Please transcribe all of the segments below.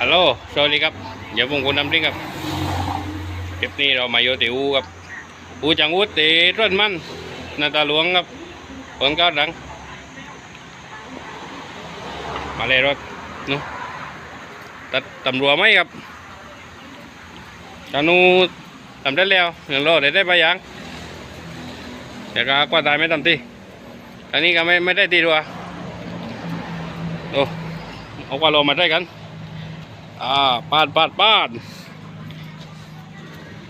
ฮัลโหลสวัสดีครับเดี๋ยวผมคนนำทิ้งครับคลิปนี้เรามาโยติอูครับอูจังอูตีต้นมันนาตาหลวงครับผลก้าวดัง มาเลยรถนู้ตัดตำรวจไหมครับตานูทำได้แล้วอย่งรอได้ได้ไปยังเดี๋ยวก็กว่าตายไม่ทำทีอันนี้ก็ไม่ไม่ได้ตีดัวโอ้เอากว่าเรามาได้กัน อ่าปาดปาดปาด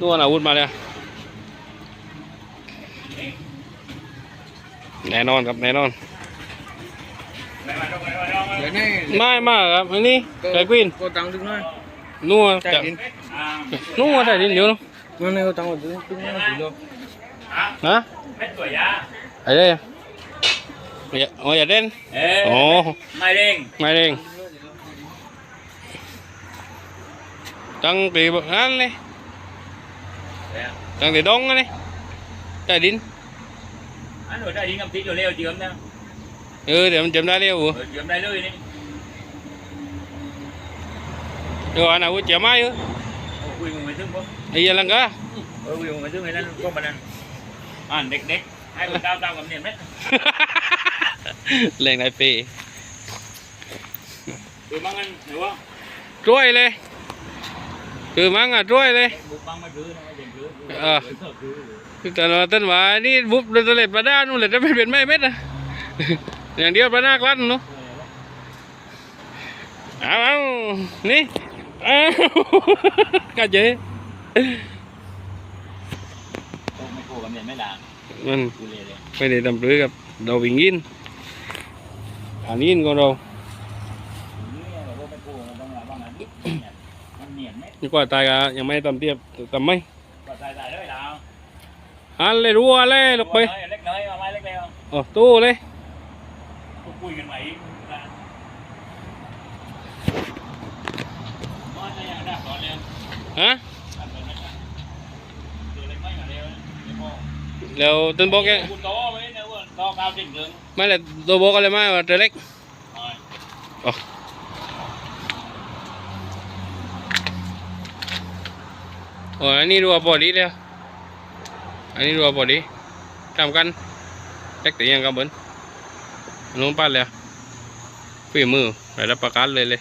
นวลอาวุธมาเลยแน่นอนครับแน่นอนเดี๋ยวนี้ไม่มากครับอันนี้ไก่กวินก็ตังค์ดึงหน่อยนัวใต้จะดินนัวใต้ดินเดี๋ยวเนาะนั่นนี่ก็ตังค์ดึงดึงหน่อยเดี๋ยวนะเม็ดตัวยาไอ้เด้ยอย่าอ๋ออย่าเด่นเอ้ยอ๋อไม่เร่ง ไม่เร่ง ตั้งตีแบบนั้นเลยตั้งตีดงเลยใต้ดินอันหนูได้ยิงคำติดอยู่เร็วเจือมนะเออเดี๋ยวมันจำได้เร็วเออเจือมได้เลยนี่เดี๋ยวอันอาวุธเจียไม้เออโอ้คุยมึงไปถึงปุ๊บไอ้เหี้ยังลังกาเออคุยมึงไปถึงไอ้นั่นก็มานั่นอ่านเด็กๆให้คนก้าวตามกับเนี่ยไหมเล่นไอปีคือมั่งกันหรือว่าช่วยเลย คือมั้งอะช่วยเลยบุกบังมาซื้อนะเด็กซื้อเออคือแต่เราต้นว่านี่บุบเราจะเล็ดปลาด้านู่นเลยจะไม่เป็นไม่เม็ดนะอย่างเดียวปลาหน้ากลั้นเนาะเอาเอานี่เอากะเจ๊ไม่โกกับเนี่ยไม่ด่ามันกูเลยเลยไม่ได้ทำปรือกับเราวิ่งยินอันนี้ของเรา นี่เราไม่โกมันต้องระวังนะมั นเนียนไหมนี่กว่าตายก็ยังไม่ทำเทียบทำไม่ก็ใส่ใส่ด้วยดาวหันเลยรัวเลยลงไปเล็กน้อยเอาไม้เล็กเดียวโอ้ตู้เลยคุยกันใหม่นะมันจะอย่างนั้นก่อนเลยฮะแล้วต้นบอกแกคุณโตไว้นะว่าโตก้าวจริงเกินไม่เลยตัวบอกอะไรมาว่าตัวเล็ก โอ้อันนี้รัวพอดีแล้วอันนี้รัวพอดีทำกันเล็กต่ยังกับเบิ้ลลงปั้นแล้วฝีมือได้รับประกันเลยเลย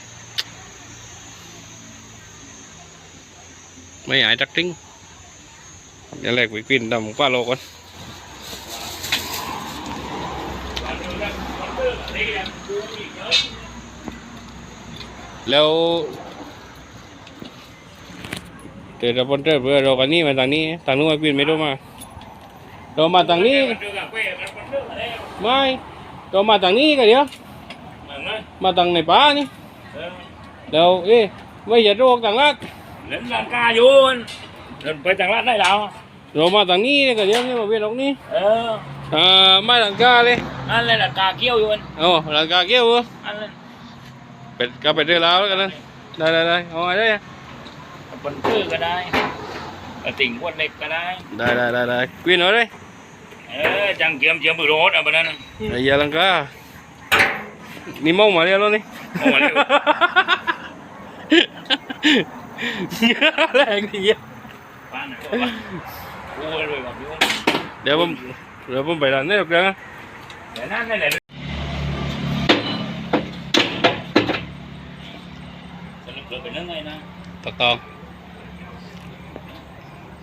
ไม่หายจักทิ้งอย่แลกไปกินดำกว่าโลก่อนแล้ว เดี๋ยวเราปนเตอร์เพื่อเรากันนี่มาทางนี้ทางนู้นมากินไม่รู้มาเรามาทางนี้ไม่เรามาทางนี้กันเดี๋ยวมาทางในป่านี่เดี๋ยวเอ๊ะไม่อย่าโรคทางลัดเล่นลังกาอยู่มันไปจังหวัดได้แล้วเรามาทางนี้กันเดี๋ยวนี่มาเวียนตรงนี้เอออ่ามาทางกาเลยอันเลยลังกาเกี้ยวอยู่มันโอ้ทางกาเกี้ยวเหรออันเลยเป็ดก็เป็ดเรือแล้วแล้วกันนะได้ได้ได้เอาไงได้ อะปนชื่อก็ได้กระติ่งขวดเล็กก็ได้ ได้ได้ได้ได้กินเอาเลยเออจังเกียมเจียมมือโรดอะบ้านนั้นไอ้เหี้ยลังกานี่มองมาเรียแล้วนี่เอามาเร็วแรงดีอะป้าหน่อยว่าโอ้ยเลยแบบนี้เดี๋ยวผมเดี๋ยวผมไปร้านนี้หรอกนะเดี๋ยวนั่นนี่แหละสรุปเราเป็นยังไงนะตอกตองแก๊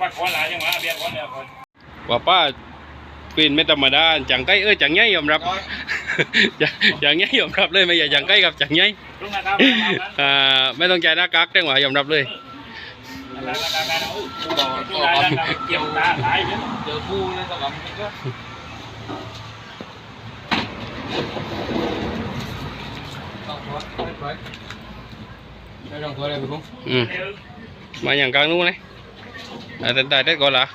ปักคนหลายยังหวะเบียดคนเดียวคนว่าป้าปีนไม่ธรรมดาจังไก่เออจังไงยอมรับจังไงยอมรับเลยไม่อย่าจังไก่กับจังไงลุงนะครับอ่าไม่ต้องใจหน้ากักจังหวะยอมรับเลยแล้วก็ได้แล้วกูบอกกูได้แล้วเกี่ยวตาตายเยอะเจอกูเลยก็แบบมันก็ไม่ต้องตัวอะไรไปกุ้งอืมมาอย่างกลางนู้นเลย อะแต่ได้ได้ก่อนละ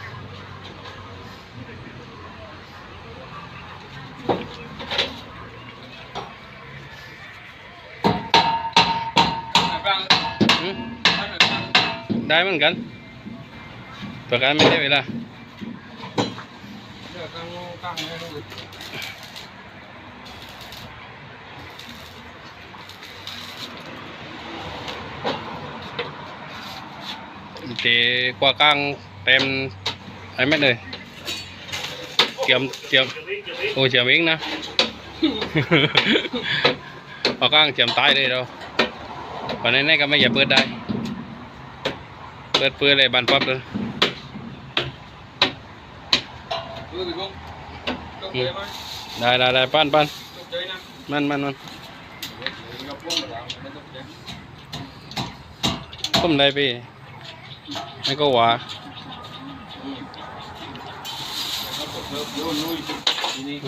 กลางอืมกลางได้เหมือนกันประกันไม่ได้เวลาเดี๋ยวกลางกลางให้ดูเตะกว่ากลางเต็มไอ้แม่เลยเตรียมเตรียมเดี๋ยวนี้เดี๋ยวนี้โอ้เจียมเองนะกว่ากลางเจียมตายเลยเราวันนี้นก็ไม่อย่าเปิ ดได้เปิดเปิดเลยบานปั๊บเลยด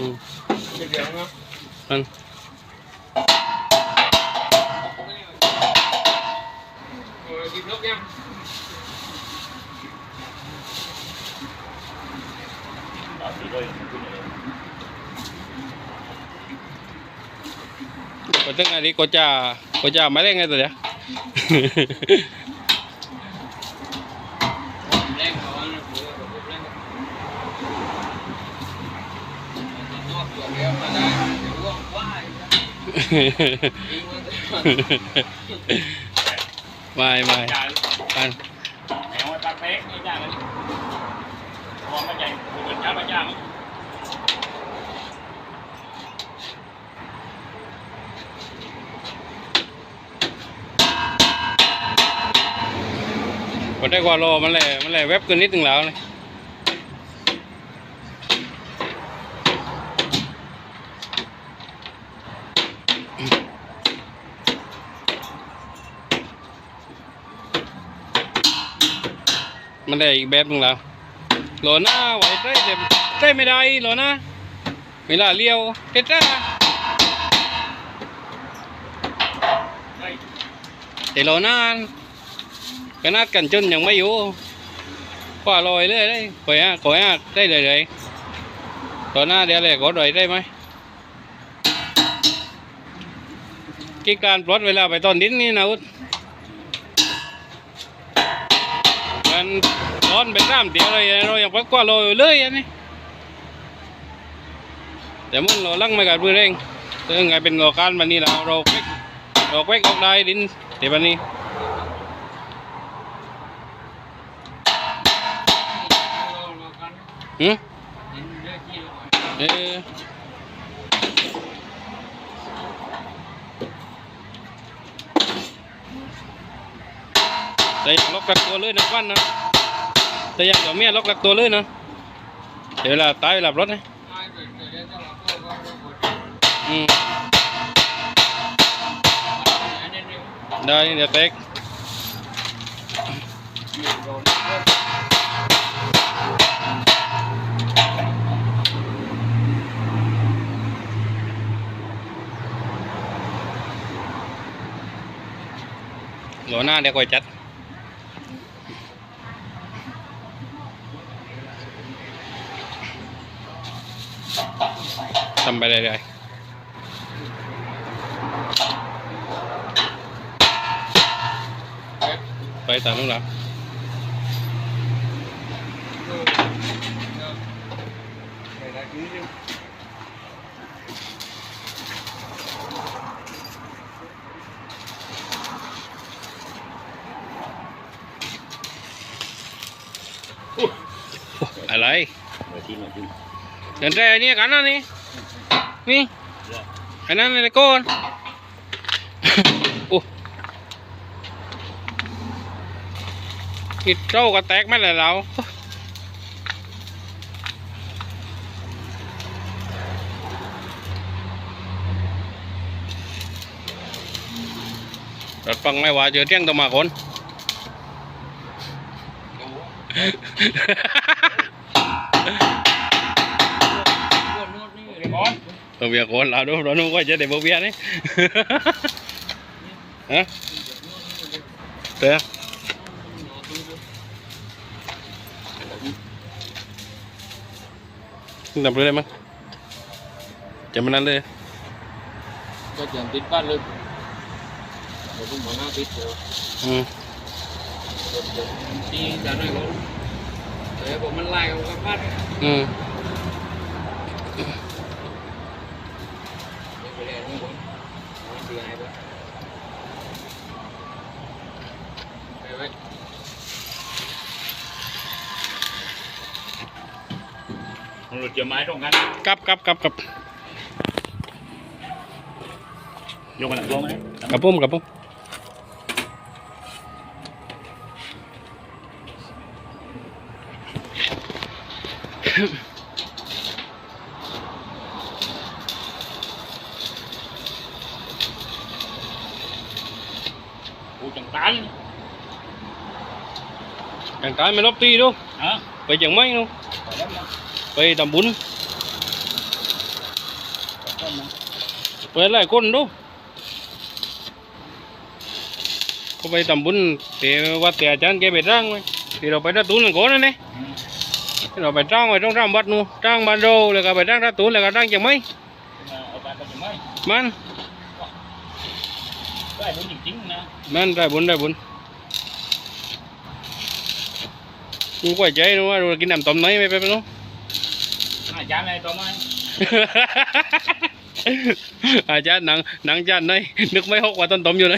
ู ไม่ไม่ไม่เล่นไงตัวเดียวแรงเขาเนี่ยเออแบบแรงนอกตัวเดียวมาได้เดี๋ยวว่างว่ายยิงมันไม่ไม่จ่ายปั้น แหงว่าตัดเป๊กนี่จ่ายมันมองมาใหญ่เหมือนจ้ามาจ้าง ก็ได้กว่าโลมันเลยมันเลยเว็บกินนิดนึงแล้วเลยมันได้อีกแบบนึงแล้วโหลน้าไหวได้แต่ได้ไม่ได้โหลน้าเวลาเลี้ยวเท็ดจ้าเฮ้ยแต่โหลน้าข นาดกันจนยังไม่อยู่กว่าลอยเลยได้ขอยอะขอยอะได้เลยเลยตัวหน้าเดี๋ยวเลยกดไว้ได้ไหมกิจการปลดเวลาไปตอนดินนี่นะอุดมันร้อนไปตามเดียวเลยเรายังไปกว่าลอยเลยอันนี้แต่มันเราลังไม่กัดมือเร่งซึ่งไงเป็นโลการมันนี่เราเราเป๊กเราเป๊กออกได้ดินเดี๋ยววันนี้ หืมเออแต่อย่างล็อกกักตัวเลยนะวันนะแกโหลหน้าเดี๋ยวคอยจัดทำไปเรื่อยๆไปตามนู้นแล้วอะไรเดี๋ย วที่หน่อยที่เดินใจอันนี้กันนะนี่นี่อันนั้นอะไรก่อนโอ้กิดเจ้าก็แตกไม่เลยเรารถฟังไม่ว่าเจอเที่ยงตัวมาคน ตัวเบียร์คนเราดูเราดูก็จะได้บอกเบียร์นี่ฮะเดี๋ยวทำเรื่องอะไรมั้งจะมันนั้นเลย ก็จะติดบ้านเลยเดี๋ยวผมมาหน้าติดเดี๋ยวอืม ตีจะหน่อยก่อนเดี๋ยวผมมันไล่กับกับบ้านอืมไปเรียนนี่ก่อนมันตีไงบ้างไปไว้หลุดเจียวไม้ตรงกันกลับกลับกลับกลับยกกันหลังตัวไหมกับปุ้มกับปุ้ม กูจังตัน càng cái mày lóp ti đâu ฮะไป chẳng mấy đâu ไปแล้วนะไปทำบุญไปแล้วนะไปหลายคนดูก็ไปทำบุญแต่วัดแต่อาจารย์แกไปร่าง แล้วก็ไปร่างรัดตูนแล้วก็ร่างจังไม่เอาไปไปจังไหมมันได้บุญจริงๆนะมันได้บุญได้บุญกูก็ใจนู้ว่าเรากินน้ำต้มไหนไม่ไปไปนู้นอาจารย์อะไรต่อไหมอาจารย์หนังหนังจานไหนนึกไม่หกว่าต้นต้มอยู่ไหน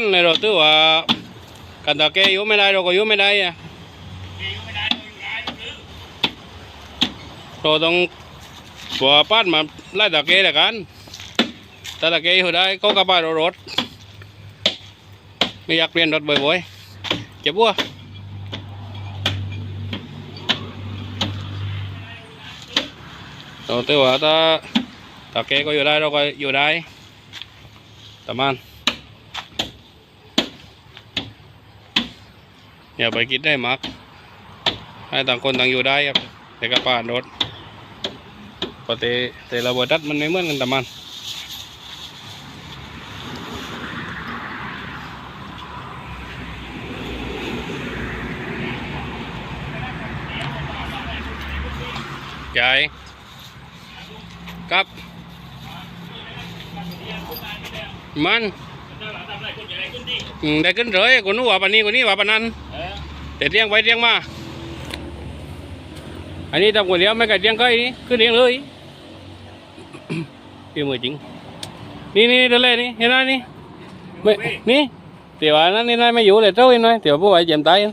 มันเลยเราตื้อว่ากันตะเกยอยู่ไม่ได้เราก็อยู่ไม่ได้อะอยู่ไม่ได้อยู่ได้หรือเราต้องบัวป้านมาไล่ตะเกยละกันถ้าตะเกยอยู่ได้ก็กลับบ้านเรารถไม่อยากเปลี่ยนรถบ่อยๆเจ็บบัวเราตื้อว่าถ้าตะเกยก็อยู่ได้เราก็อยู่ได้แต่มัน อย่าไปคิดได้มากให้ต่างคนต่างอยู่ได้ครับแต่ก็ป่านรถเพอแต่แต่ระบบดัดมันไม่เหมือนกันแต่มันใหญ่ครับ มันถ้าเราทำอะไรคนหญ่ขึ้นดิอืมได้ขึ้นเลยคนนู้นว่าปานนี้คนนี้ว่าปานนั้น แต่เรียงไปเรียงมา อันนี้ทำคนเดียวไม่กัดเรียงใครนี่คือเรียงเลยพี่มือจริง นี่นี่เดินเลยนี่เห็นไหมนี่ไม่นี่เดี๋ยวอันนั้นนี่นายไม่อยู่เลยเจ้าเห็นไหมเดี๋ยวผู้ใหญ่เจ็บตายเออ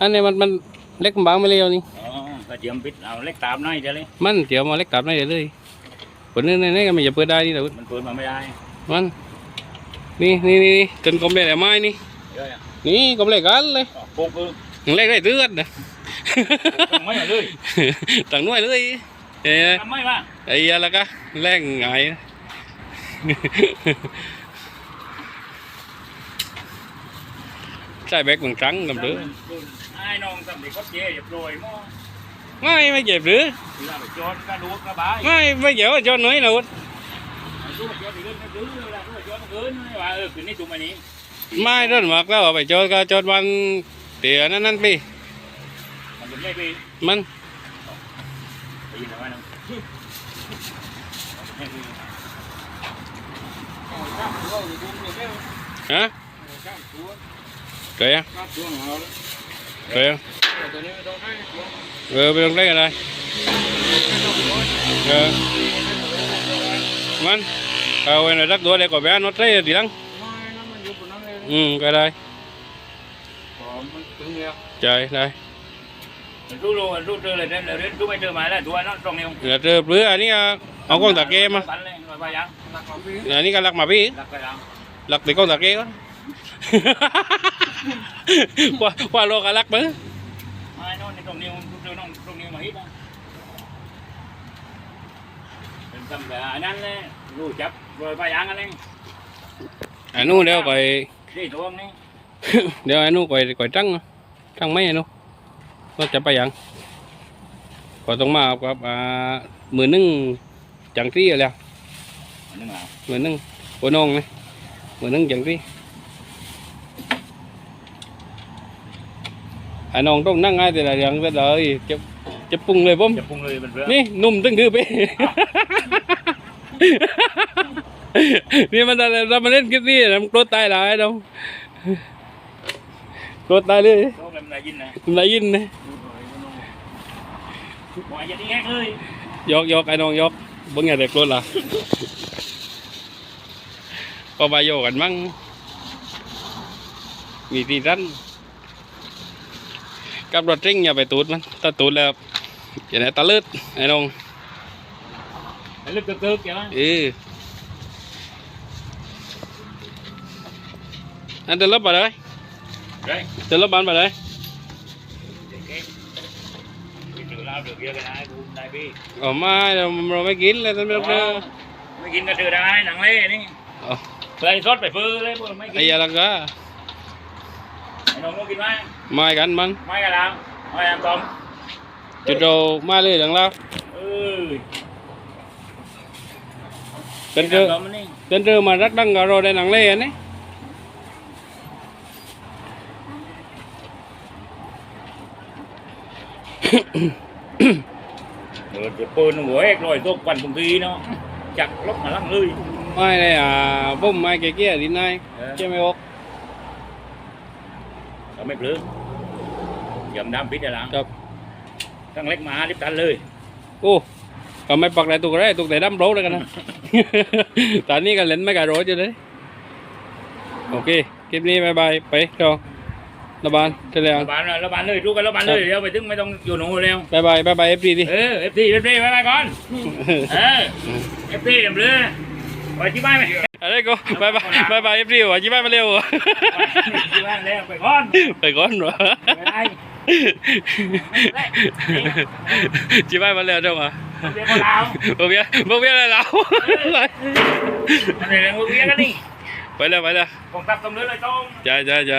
อันนี้มันมันเล็กบางไม่เลี้ยวนี่อ๋อกระเทียมปิดเอาเล็กตามหน่อยเดี๋ยวเลยมันเดี๋ยวมาเล็กตับได้เลยคนนี้นี่ก็ไม่จะเปิดได้นี่แต่มันเปิดมาไม่ได้มันนี่นี่นี่นี่จนกลมเลยแต่ไม้นี่เดี๋ยวอะนี่กลมเลยกันเลยอ๋อโป๊กเออเล็กได้เตือนนะทำไม่มาเลยต่างหน่วยเลยเอ้ยทำไม่มาไอ้อะไรกะแรงไงใช่แบกเหมือนครั้งกับหรือไอ้น้องทำเด็กก็เจ๊อย่าโปรยมั่วไม่ไม่เจ็บหรือเวลาไปจอดกระดูกกระบายไม่ไม่เจ็บว่าจนน้อยหนูรู้ว่าจอดไปเกินก็คือเวลารู้ว่าจอดมันเกินไม่ว่าเออคืนนี้จุ่มอันนี้ไม่ร่นมากแล้วเอาไปจดก็จดวัน เตี๋ยนั่นนั่นพี่มันเป็นเลขไปมันไปยินอะไรนะให้คือข้ามตัวอยู่ตรงนี้แล้วฮะข้ามตัวเกยอะข้ามตัวของเราแล้วเกยอะตัวนี้ไม่ต้องให้ตัวเออไปลงได้อะไรเออมันเอาไว้ในรักตัวเด็กก็ไปอ่านโน้ตได้ทีหลังไม่นะมันอยู่บนนั้นเลยอืมก็ได้พอ มันถึงแล้วใจได้รู้รู้รู้เจอเลยเดินเดินรู้ไม่เจอมาแล้วตัวนั้นตรงนี้เดี๋ยวเจอเปลืออันนี้เอาเอากล้องตะเกมาปันเลยลอยไปยังหนักกว่าพี่อันนี้ก็รักมาพี่รักไปยังรักตีกล้องตะเกยก่อนว่าโลกก็รักมั้งไม่นอนในตรงนี้มันนี้ตรงนี้มาฮิตนะเป็นตำแหน่งนั้นเลยรู้จับโดยพยางกันเองอันนู้นเดี๋ยวก่อยที่ตัวนี้ เดี๋ยวอันนู้นก่อยก่อยจังเนาะจังไหมอันนู้นเราจะไปยังก็ต้องมากับอ่ามือหนึ่งจังที่แล้วอันนึงอะมือหนึ่งโอ้น้องนี่มือหนึ่งจังที่อันน้องต้องนั่งง่ายแต่ละอย่างแต่เลยจะจะปรุงเลยผมจะปรุงเลยเป็นเรื่องนี่นุ่มตึงคือไปนี่มันอะไรเรามาเล่นคลิปนี้นะมันโกรธตายหลายเราโกรธตายเลยต้องเป็นนายยินนะนายยินนะหวายจะดีแง่เลยยกยกไอ้น้องยกเบิ่งอย่าเด็กโกรธล่ะก็ไปโยกกันมั่งมีที่รันกับรถเร่งอย่า ไปตูดมันถ้าตูดแล้วอย่าไหนตะลึดไอ้น้องไอ้ลึกตึกๆอย่างนั้นเอออันเดินรถไปเลย đấy เดินรถบันไปเลย cái cái trừ lao được kia cái này cũng đại bi อ๋อไม่เราเราไม่กินเลยท่านไม่ต้องเดิน mới กิน cái trừ đai nặng lê đi อ๋อ lấy sốt phải phư lấy bữa mấy ไอ้ cái ยาลังกา nó không กินไหมไม่กันมันไม่กันแล้วไม่ทำตอมจุดเรามาเลยหลังเรา เออ เป็นเรือ ตอมนี่ เป็นเรือมารักดังกับเราได้หนังเล่อันนี้ เออจะปืนหัวเอกลอยตัวควันบางทีเนาะจักลบมาลังเลยไม่เลยอะบุ้มไม่เกี้ยๆดินนายเจ้าไม่ออกเราไม่ปลื้มยำดำพิษอะไรครับตั้งเล็กมาริบตันเลยโอ้ก็ไม่ปักอะไรตุกอะไรตุกแต่ดำโรเลยกันนะตอนนี้ก็เล่นไม่กับโรอยู่เลยโอเคคลิปนี้บายบายไปเจ้า ระบานเสร็จแล้วระบานเลยระบานเลยรู้กันระบานเลยเดี๋ยวไปถึงไม่ต้องอยู่หนูเร็วบายบายบายบายเอฟซีดิเออเอฟซีเอฟซีไปไปก่อนเออเอฟซีเดี๋ยวเรือไปที่บ้านไหมอะไรก็บายบายบายบายเอฟซีว่ะจีบายมาเร็วที่บ้านแล้วไปก่อนไปก่อนวะไม่ได้จีบายมาเร็วเจ้ามาเรียกคนลาวบอกเบี้ยบอกเบี้ยอะไรเราอันนี้เรื่องเวียกันนี่ไปเลยไปเลยผมตัดตรงนี้เลยต้องใจใจใจ